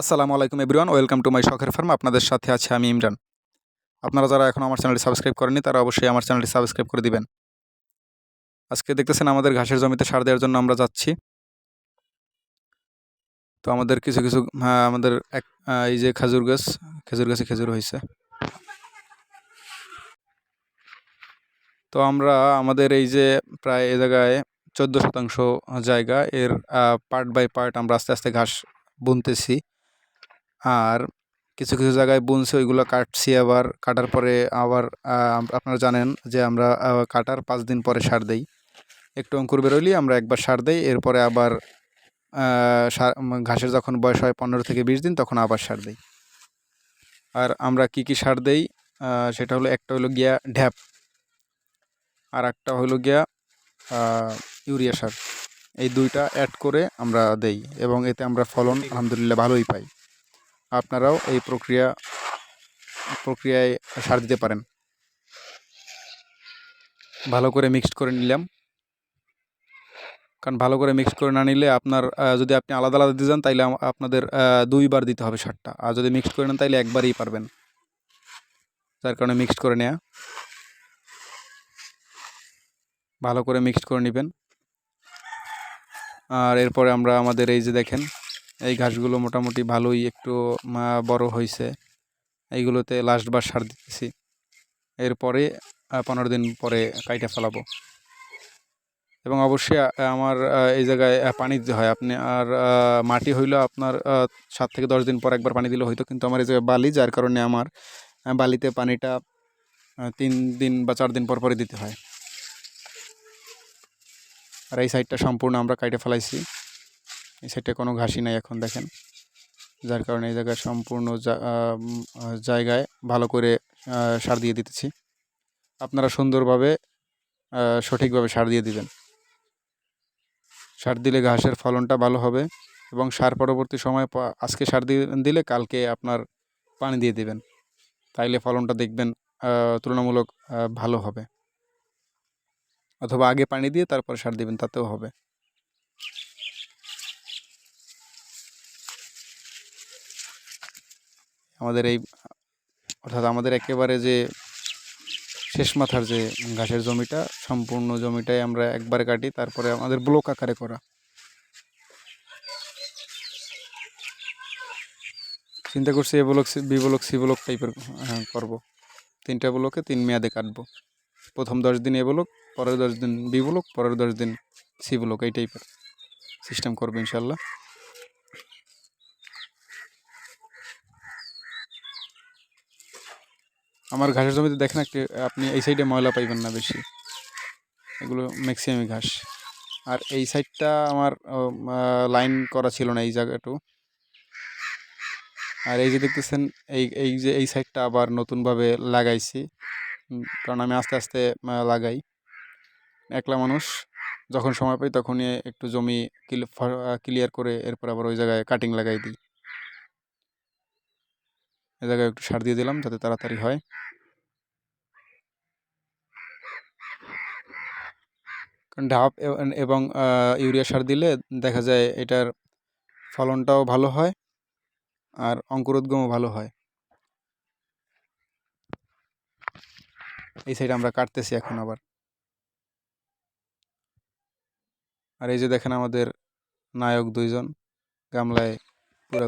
আসসালামু আলাইকুম everyone welcome to my শখের ফার্ম আপনাদের সাথে আছে আমি ইমরান। আপনারা যারা এখন আমার চ্যানেলটি সাবস্ক্রাইব করেনি তারা অবশ্যই আমার চ্যানেলটি সাবস্ক্রাইব করে দিবেন। আজকে দেখতেছেন আমাদের ঘাসের জমিতে সার দেওয়ার জন্য আমরা যাচ্ছি। তো আমাদের কিছু কিছু হ্যাঁ, আমাদের এক এই যে খেজুর গাছ খেজুর গাছে খেজুর হয়েছে। তো আমরা আমাদের এই যে প্রায় এ জায়গায় চোদ্দ শতাংশ জায়গা এর পার্ট বাই পার্ট আমরা আস্তে আস্তে ঘাস বুনতেছি। আর কিছু কিছু জায়গায় বুনছে ওইগুলো কাটছি আবার। কাটার পরে আবার আপনারা জানেন যে আমরা কাটার পাঁচ দিন পরে সার দেই। একটু অঙ্কুর বেরোলেই আমরা একবার সার দেই এরপরে আবার সার ঘাসের যখন বয়স হয় পনেরো থেকে বিশ দিন তখন আবার সার দেই। আর আমরা কি কি সার দেই? সেটা হলো একটা হলো গিয়া ঢ্যাপ আর একটা হলো গিয়া ইউরিয়া সার। এই দুইটা অ্যাড করে আমরা দেই এবং এতে আমরা ফলন আলহামদুলিল্লাহ ভালোই পাই। আপনারাও এই প্রক্রিয়া, প্রক্রিয়ায় সার দিতে পারেন। ভালো করে মিক্সড করে নিলাম। কারণ ভালো করে মিক্সড করে না নিলে আপনার যদি আপনি আলাদা আলাদা দিতে যান তাইলে আপনাদের দুইবার দিতে হবে সারটা। আর যদি মিক্সড করে নেন, তাইলে একবারই পারবেন। যার কারণে মিক্সড করে নেওয়া ভালো করে মিক্সড করে নেবেন। আর এরপরে আমরা আমাদের এই যে দেখেন এই ঘাসগুলো মোটামুটি ভালোই একটু বড় হয়েছে এইগুলোতে লাস্টবার সার দিতেছি। এরপরে পনেরো দিন পরে কাইটা ফেলাবো। এবং অবশ্যই আমার এই জায়গায় পানি দিতে হয়। আপনি, আর মাটি হইল আপনার সাত থেকে দশ দিন পর একবার পানি দিলে হয়তো কিন্তু আমার এই জায়গায় বালি, যার কারণে আমার বালিতে পানিটা তিন দিন বা চার দিন পর পরে দিতে হয়। আর এই সাইডটা সম্পূর্ণ আমরা কাইটে ফেলাইছি। সাইডে কোনো ঘাসি নাই এখন, দেখেন। যার কারণে এই জায়গায় সম্পূর্ণ জায়গায় ভালো করে সার দিয়ে দিতেছি। আপনারা সুন্দরভাবে সঠিকভাবে সার দিয়ে দিবেন। সার দিলে ঘাসের ফলনটা ভালো হবে এবং সার পরবর্তী সময়ে আজকে সার দিলে কালকে আপনার পানি দিয়ে দিবেন। তাইলে ফলনটা দেখবেন তুলনামূলক ভালো হবে। অথবা আগে পানি দিয়ে তারপরে সার দিবেন, তাতেও হবে। আমাদের এই, অর্থাৎ আমাদের একেবারে যে শেষ মাথার যে ঘাসের জমিটা, সম্পূর্ণ জমিটাই আমরা একবারে কাটি, তারপরে আমাদের ব্লক আকারে করা। চিন্তা করছি A block B block, C block টাইপের করব। তিনটা ব্লকে তিন মেয়াদে কাটবো। প্রথম দশ দিন এ ব্লক, পরের দশ দিন বি ব্লক, পরের দশ দিন সি ব্লক, এই টাইপের সিস্টেম করব ইনশাল্লাহ। আমার ঘাসের জমিতে দেখেন একটি, আপনি এই সাইডে ময়লা পাইবেন না বেশি। এগুলো ম্যাক্সিমামই ঘাস। আর এই সাইডটা আমার লাইন করা ছিল না এই জায়গাটু। আর এই যে দেখতেছেন, এই এই যে, এই সাইডটা আবার নতুনভাবে লাগাইছি। কারণ আমি আস্তে আস্তে লাগাই। একলা মানুষ, যখন সময় পাই তখনই একটু জমি ক্লিয়ার করে এরপর আবার ওই জায়গায় কাটিং লাগাই দিই। এ জায়গায় একটু সার দিয়ে দিলাম যাতে তাড়াতাড়ি হয়। ঢাপ এবং ইউরিয়া সার দিলে দেখা যায় এটার ফলনটাও ভালো হয় আর অঙ্কুরোদ্গমও ভালো হয়। এই সাইড আমরা কাটতেছি এখন আবার। আর এই যে দেখেন আমাদের নায়ক দুইজন গামলায় পুরা